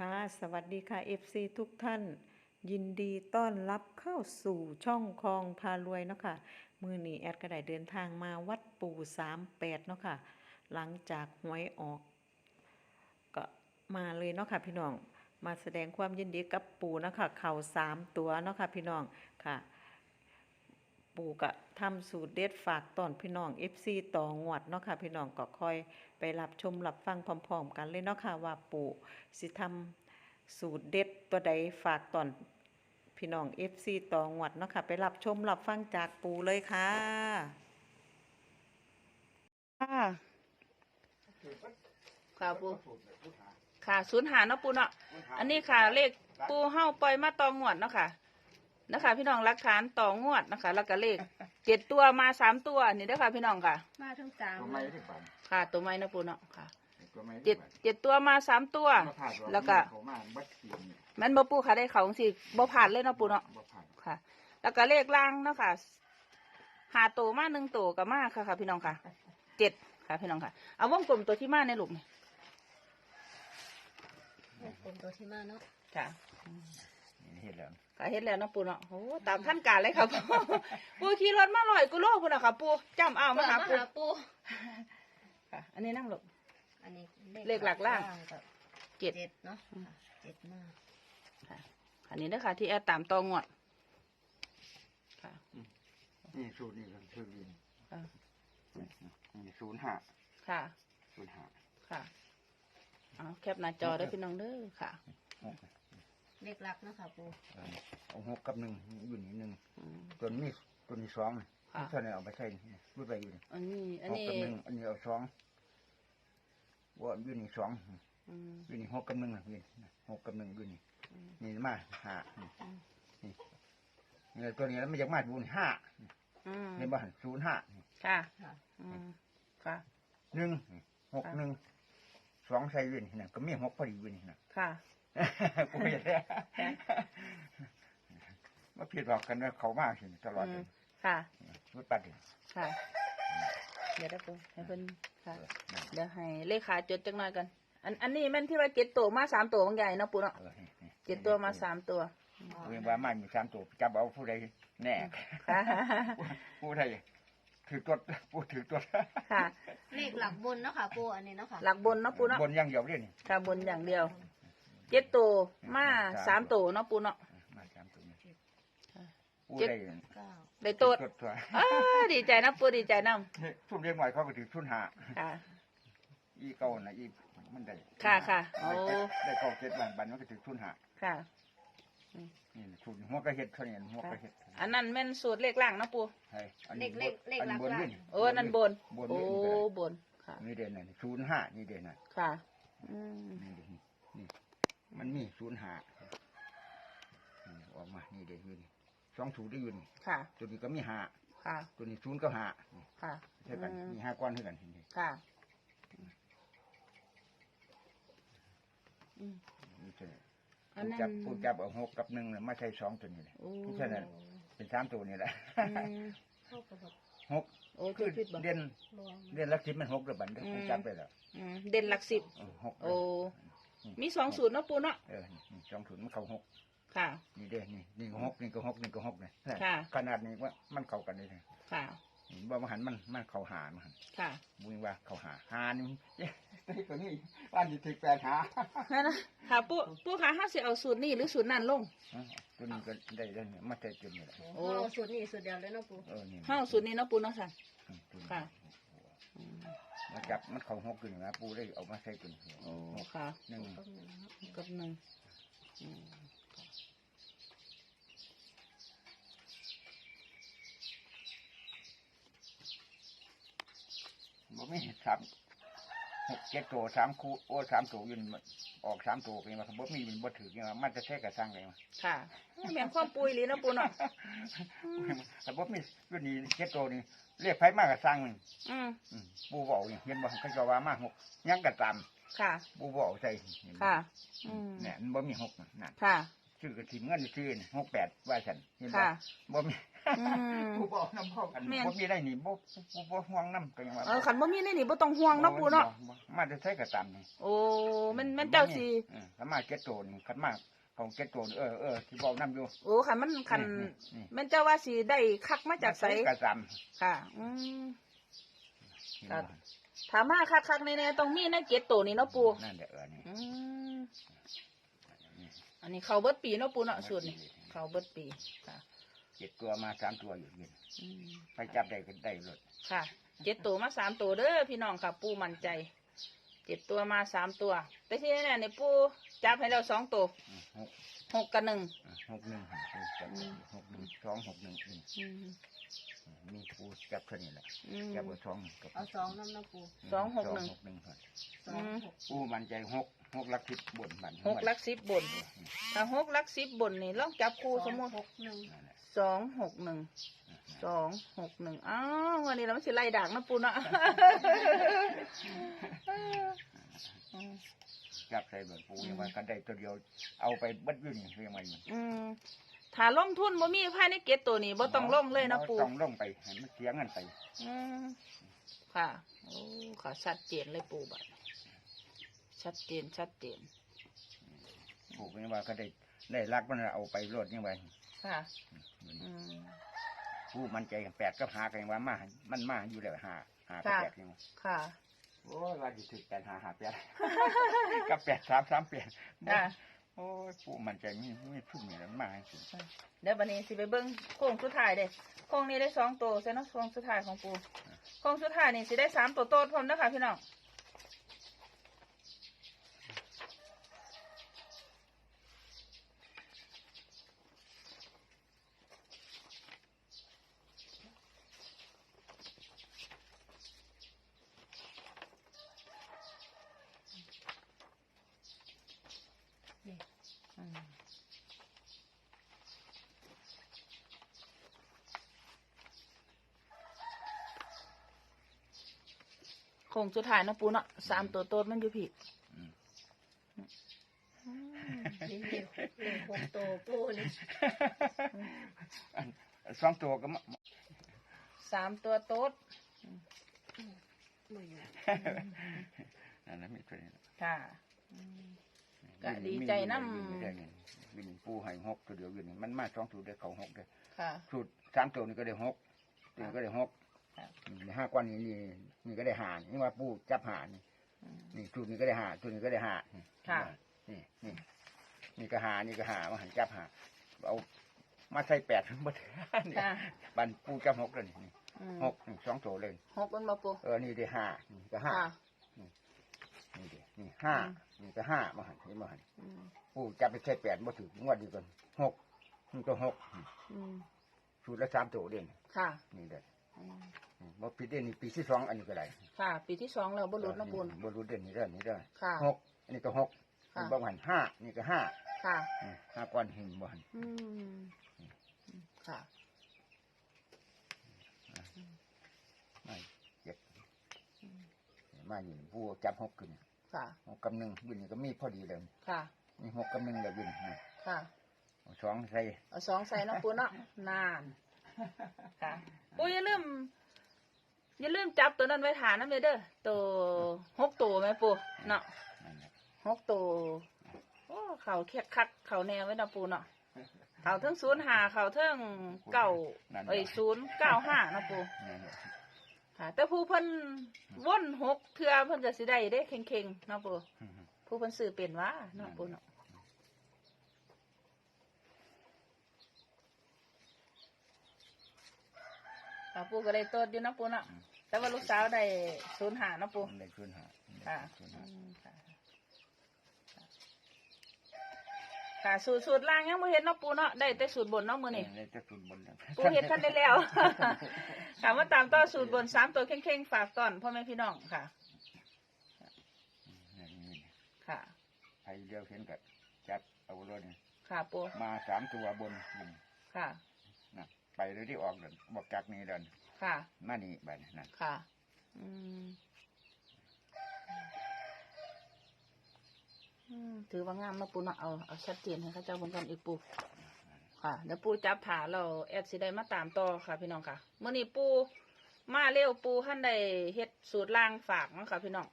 ค่ะ สวัสดีค่ะ FC ทุกท่าน ยินดีต้อนรับเข้าสู่ช่องคลองพารวยเนาะค่ะ มือนี้แอดก็ได้เดินทางมาวัดปู่38เนาะค่ะ หลังจากหวยออก ก็มาเลยเนาะค่ะพี่น้อง มาแสดงความยินดีกับปู่เนาะค่ะ เข่าสามตัวเนาะค่ะพี่น้องค่ะ ปู่ก็ทำสูตรเด็ดฝากตอนพี่น้อง FC ต่องวดเนาะค่ะพี่น้องก็คอยไปรับชมรับฟังพร้อม ๆ กันเลยเนาะค่ะว่าปู่สิทำสูตรเด็ดตัวใดฝากตอนพี่น้อง FC ต่องวดเนาะค่ะไปรับชมรับฟังจากปู่เลยค่ะค่ะค่ะปูค่ะศูนย์หาเนาะปูเนาะอันนี้ค่ะเลขปูเฮ้าปล่อยมาต่องวดเนาะค่ะ นะคะ พี่น้องหลักฐานต่องวดนะคะ แล้วก็เลขเจ็ดตัวมาสามตัวนี่เด้อค่ะพี่น้องค่ะ มาทั้งสามตัวไม้ที่ฝันค่ะ ตัวไม้นะปูเนาะค่ะตัวไม้เจ็ดเจ็ดตัวมาสามตัวแล้วก็ เขามาบัดเทียมเนี่ยแมันบ่ปูค่ะได้เขาสิบ่ผ่านเลยเนาะปูเนาะ บ่ผ่านค่ะ แล้วก็เลขล่างเนาะค่ะหาตัวมาหนึ่งตัวกับมาค่ะค่ะ พี่น้องค่ะ เจ็ดค่ะ พี่น้องค่ะ เอาวงกลมตัวที่มาในหลุมนี่เป็นตัวที่มาเนาะค่ะนี่เห็นแล้ว ก็เฮ็ดแล้วเนาะปูเนาะโอ้ตามขั้นการเลยครับปูขี่รถมาลอยกุโลพุ่นน่ะค่ะปูจำเอามาหาปูปูค่ะ อันนี้นั่งหลบอันนี้เลขหลักล่างกับเจ็ดเจ็ดเนาะค่ะเจ็ดมากค่ะ อันนี้นะคะที่แอดตามตองวดค่ะนี่สูตรนี่ก็คือวินค่ะนี่ศูนย์ห้าค่ะศูนย์ห้าค่ะเอาแคปหน้าจอได้อพี่น้องเด้อค่ะ เลขหลักเนาะค่ะปูเอาหกกับหนึ่งอยู่นี่หนึ่งอืม ตัวนี้ตัวนี้สองค่ะเท่านี้เอาไปใส่รูดไปอยู่นี่อันนี้อันหกนี้กับหนึ่งอันนี้เอาสองว่าอยู่นี่สองอืมอยู่นี่หกกับหนึ่งนี่หกกับหนึ่งอยู่นี่อืม นี่มาห้านี่อืม นี่นี่ตัวนี้แล้วไม่อยากมาดูนี่ห้าอืมเห็นบ้านศูนย์ห้านี่ ค่ะค่ะอืมค่ะหนึ่งหกหนึ่งสองใส่อยู่นี่นะก็มีหกพอดีอยู่นี่นะค่ะ กูเห็นแล้วมาผิดหลอกกันว่าเขามากสิตลอดอืเลมยค่ะชุดปัดเลยค่ะ เดี๋ยวได้ปูให้เพิ่นค่ะ เดี๋ยวให้เลขาจดจังหน่อยกัน อันอันนี้แม่นที่ว่าเจ็ดตัวมาสามตัวบางใหญ่เนาะปูเนาะเออนี่นี่เจ็ดตัวมาสามตัวเรียกว่ามันมีสามตัวจับเอาผู้ใดแน่ค่ะผู้ใดถือตัวผู้ถือตัวค่ะเลขหลักบนเนาะค่ะปูอันนี้เนาะค่ะหลักบนเนาะปูเนาะบนอยังเดียวเรียนี่ค่ะบนอย่างเดียว เจ็ดตัวมาสามตัวเนาะปูเนาะ มาสามตัวนี่ค่ะผู้เจ็ดใดเก้าได้ตัวตัวตัวอ้าดีใจนะปูดีใจน้ทุ่มเรียกหน่อยเขาก็ถือทุนหาำค่ะ อีเก่าน่ะอีมันได้ค่ะค่ะโอ้ ได้เก่าเจ็ดวันบันมันก็ถือทุนหาค่ะ นี่ทุนหัวกระเห็ดเท่านี้หัวกระเห็ดอันนั้นแม่นสูตรเลขล่างเนาะปูใช่อันเลนี้ขเลขเลขหลักบนล่างนี่โอ้อันนั้นบน บนโอ้นี่ก็ได้บนค่ะ นี่เด่นน่ะศูนย์ห้านี่เด่นน่ะค่ะ อืมนี่เด่นนี่ มันมีศูนย์ห้านี่ออกมา นี่เด่นอยู่นี่สองศูนย์ได้อยู่นี่ค่ะ ตัวนี้ก็มีห้าค่ะ ตัวนี้ศูนย์ก็ห้านี่ค่ะเท่ากันอืมมีห้าก้อนเท่ากันนี่ค่ะอืมนี่เท่านั้นอันผู้นั้นจับผู้จับเอาหกกับหนึ่งน่ะมาใช้สองตัวนี้แหละโอ้เพราะฉะนั้นเป็นสามตัวนี่แหละอืมเข้ากับแบบหกโอ้คืคืออผิดบ่เด่นรวมเด่นลักทิพย์มันหกระบันเด้อผู้จับไปแล้วอืมเด่นหลักสิบเออหกโอ้ มีสองสูตรเนาะปูเนาะเออนี่สองศูนย์มันเข้าหกค่ะ นี่เด้นี่นี่ก็หกนี่ก็หกนี่ก็หกเลยค่ะ ขนาดนี้ว่ามันเข้ากันเลยค่ะ บ่มาหันมันมันเข้าหามันหันค่ะบุญว่าเข้าหาหานี่เอ๊ะตัวนี้บ้านที่ถึกแปดหานั่นนะค่ะปูปูค่ะห้าสิเอาสูตรนี้หรือสูตรนั้นลงเออตัวนี้ก็ได้แล้วเนี่ยมาใส่จุดนี่แหละโอ้เอาสูตรนี้สูตรเดียวเลยเนาะปูเออนี่ห้าสูตรนี้เนาะปูเนาะค่ะอืมตัวนี้ค่ะอืม มาจับมันเข้าหกขึ้นนะปูได้เอามาใส่จุดโอ้ค่ะหนึ่งก็หนึ่งเนาะกับหนึ่งอืมบ่มีสามหกเจ็ดตัวสามคู่โอ้สามตัวยืน ออกสามตัวเป็นมาบ่มีมันบ่ถือเนี่ยมันจะแท้กระสร้างเลยมาค่ะแม่งความปุยหรือเนาะปูเนาะแต่บ่มีรุ่นนี้เจ็ดตัวนี่เรียกไผมากกระสร้างหนึ่งอืมอืมปูเบาอย่างเห็นบ่ก็จะว่ามากหกยังกระตามค่ะ ปูเบาใส่เห็นบ่ค่ะ อืมเนี่ยมันบ่มีหกน่ะนั่นค่ะ ชื่อกระถิ่นเงินชื่อนี่หกแปดว่าฉันเห็นบ่ค่ะ บ่มี อืมปูเบาน้ำพ่อกันแม่น บ่มีได้นี่บ่บ่บ่ห่วงน้ำก็ยังว่าเออขันบ่มีในนี่บ่ต้องห่วงเนาะปูเนาะบ่บ่มาจะใช้กระตามนี่ โอ้แมันแมันมันเจ้าสิอืมขันมาเก็ตโตนขันมาของเก็ตโตนเออเออที่บอกน้ำอยู่โอ้ค่ะมันคันนี่นี่แมันเจ้าว่าสิได้คักมาจากไสกระซค่ะ อืมำครับถามมาคักคักๆแน่ๆต้องมีในเจ็ดตัวนี้เนาะปูนั่นแหละเออนี่อืมอันนี้เขาเบิดปีเนาะปูเนาะสูตรนี่เขาเบิดปีค่ะ เจ็ดตัวมาสามตัวอยู่ยินอืมไปจับได้ก็ได้รถค่ะเจ็ดตัวมาสามตัวเด้อพี่น้องค่ะ ปูมั่นใจเจ็ดตัวมาสามตัว แต่ที่นี่เนี่ยปูจับให้เราสองตัวอืมหกหกกับหนึ่งอืมหกหนึ่งจับอืมหกหนึ่งสองหกหนึ่งอืมอืม มีปูจับเท่านี้แหละอืม จับเอาสองกับเอาสองน้ำนะปูสองหกหนึ่งสอหกหนึ่งครับสองหกปูมันใจหกหกลักทิศบนบันหกลักสิบบนถ้าหกลักสิบบนนี่ลองจับคู่สมมติหกหนึ่งนั่นแหละสองหกหนึ่งสองหกหนึ่งอ้าววันนี้เราไม่ใช่ไล่ดักนะปูเนาะอืมจับใส่เบิดปูยังว่ากันได้ตัวเดียวเอาไปเบัดอยืนเรียงไว้อยู่อืม ถ้าลงทุนบ่มีภายในเกตตัวนี้บ่ต้องลงเลยนะปูบ่ต้องลงไปให้มันเสียเงินไป อืมค่ะโอ้ค่ะชัดเจนเลยปูบัดชัดเจนชัดเจนปูยังว่าก็ได้ได้รักมันเอาไปรดยังไงค่ะ อืมปูมันใจแปดก็หากันยังว่ามามันมาอยู่แล้วหาหาก็ค่ะ แปดยังว่าค่ะ โอ้ยว่าจะถึงแปดหาหาแปดกับแปดสามสามแปดค่ะ โอ้ยปูมันใจมีมีทุ่มนี่แล้วมาให้สิเดี๋ยวบันนี้สิไปเบิ้งโค้งสุดท้ายเด้โค้งนี้ได้สองตัวใช่เนาะโค้งสุดท้ายของปูโค้งสุดท้ายนี่สิได้สามตัวโตดพร้อมนะคะพี่น้อง คงสุดท้ายเนาะปูเนาะสามตัวโตมันอยู่ผิดอืมนี่เลขเลขหกตัวปูนี่อันสองตัวก็มาสามตัวโตดไม่อยู่นั่นนะมีตัวนี้ค่ะก็ดีใจนำวินได้เงินวินปูให้หกตัวเดียวอยู่นี่มันมาสองตัวเดียวเขาหกเดียค่ะสูตรสามตัวนี่ก็ได้หกตัวก็ได้หก ครับนี่ห้าก้อนนี้นี่นี่ก็ได้หานี่ว่าปูจับหานี่อืมนี่สูตรนี้ก็ได้หาตัวนี้ก็ได้หาค่ะนี่นี่นี่ก็หานี่ก็หามาหันจับหาเอามาใส่แปดทั้งหมดนี่ค่ะบันปูจับหกเลยนี่อืมหกนี่สองตัวเลยหกเป็นบ่ปูเออนี่ได้ห้านี่ก็ห้าค่ะนี่ดินี่ห้าอืมนี่ก็ห้ามาหันนี่มาหันอืมปูจับไปใส่แปดมาถึงงวดดีก่อนหกนี่ก็หกอืมสูตรละสามตัวเด่นค่ะ นี่เด่นอืม บ่ปีเด่นนี่ปีที่สองอันนี้ก็ได้ค่ะ ปีที่สองแล้วบ่หลุดนะปูนบ่รู้เด่นนี่เด้อนี่เด้อค่ะหกอันนี้ก็หกค่ะนี่บ่หันห้านี่ก็ห้าค่ะอืมห้าก้อนหินบ่หันอืมค่ะไม่เจ็บมาอยู่นี่ปูจับหกขึ้นค่ะหกกำหนึ่งวินนี่ก็มีพอดีเลยค่ะนี่หกกำหนึ่งเลยวินนี่ค่ะเอาสองใส่เอาสองใส่เนาะปูเนาะนานค่ะปูอย่าลืม อย่าลืมจับตัวนั้นไว้ฐานน้ำเลยเด้อตัวหกตัวไหมปูเนาะนั่นแหละหกตัวโอ้เขาแคกคักเขาแนวไว้เนาะปูเนาะเขาเทิงศูนย์หาเขาเทิงเก้าเอ้ยศูนย์เก้าห้าเนาะปูนั่นแหละค่ะ แต่ผู้เพิ่นว่นหกเทือเพิ่นจะสิได้เด้เข่งๆเนาะปูอืมผู้เพิ่นซื้อเป็นว่าเนาะปูเนาะ ค่ะปูก็ได้ตัวอยู่เนาะปูเนาะแต่ว่าลูกสาวได้ศูนย์หาเนาะปูมันได้คืนหาค่ะคืนอืหามค่ะค่ะสูตรสูตรล่างยังไม่เห็นเนาะปูเนาะได้แต่สูตรบนเนาะมือนี่ ได้จะคืนบนแล้วปูเห็นท่านได้แล้ว ถามว่าตามต่อสูตรบนสามตัวเข่งๆ ฝากก่อนพ่อแม่พี่น้องค่ะ นี่นี่ค่ะ ใครเดียวเห็นกับจับเอารถนี่ค่ะปูมาสามตัวบนบนค่ะนะ ไปเลยที่ออกเดินบอกจากนี้เดินค่ะ มานี่ไปนั่นค่ะ อืมอืมถือว่างามเนาะปูเนาะเอาเอาชัดเจนให้เข้าเจ้าบนกันอีกปูค่ะเดี๋ยวปูจับถาเราแอดสิได้มาตามต่อค่ะ พี่น้องค่ะเมื่อนี้ปูมาเร็วปูท่านได้เฮ็ดสูตรล่างฝากเนาะค่ะ พี่น้อง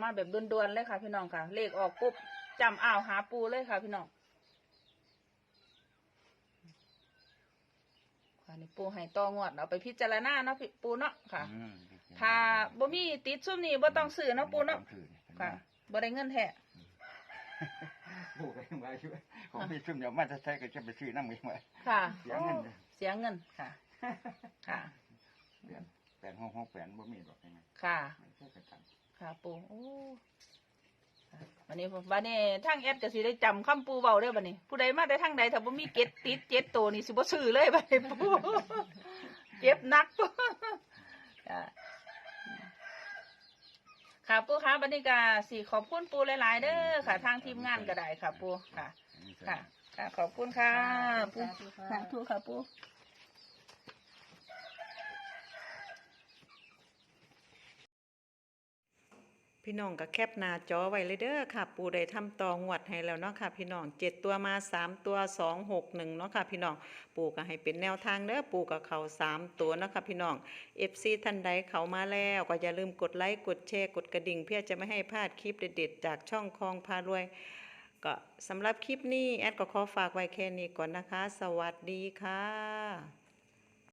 มาแบบด่วนๆเลยค่ะ พี่น้องค่ะ เลขออกปุ๊บจำอ้าวหาปูเลยค่ะ พี่น้อง ค่ะนี่ปูให้ตองวดเอาไปพิจารณาเนาะพี่ปูเนาะค่ะ อืมถ้าบ่มีติดซุ่มนี่บ่ต้องซื้อเนาะปูเนาะบ่ต้องซื้อค่ะบ่ได้เงินแท้ปูก็ยังว่าอยู่ของพี่ซุ่มเดี๋ยวมาจะใช้ก็จะไปซื้อน้ำอีกไหมค่ะเสียเงินโอ้เสียเงินค่ะ ค่ะแปดแปดห้องห้องแปดบ่มีหรอกยังไงค่ะ ไม่ใช่กระตันค่ะปูโอ้ค่ะ วันนี้วันนี้ทางแอดก็สิได้จำคำปูเบาได้อบัดนี้ ผู้ใดมาได้ทางใดถ้าบ่มีเก็ตติดเจ็ดตัวนี่สิบ่ซื้อเลยบัดนี้ปูเจ็บหนักค่ะค่ะปูคะบัดนี้ก็สิขอบคุณปูหลายๆเด้อค่ะ ทางทีมงานก็ได้ค่ะปูค่ะ ค่ะค่ะขอบคุณค่ะปูสาธุค่ะค่ะทุกค่ะปู พี่น้องก็แคปหน้าจอไว้เลยเด้อค่ะ ปูได้ทำตองวดให้แล้วเนาะค่ะ พี่น้องเจ็ดตัวมาสามตัวสองหกหนึ่งเนาะค่ะ พี่น้องปูก็ให้เป็นแนวทางเด้อปูกับเขาสามตัวเนาะค่ะ พี่น้องเอฟซีท่านใดเขามาแล้วก็อย่าลืมกดไลค์กดแชร์กดกระดิ่ง เพื่อจะไม่ให้พลาดคลิปเด็ดๆจากช่องคลองพารวย ก็สำหรับคลิปนี้แอดก็ขอฝากไว้แค่นี้ก่อนนะคะ สวัสดีค่ะ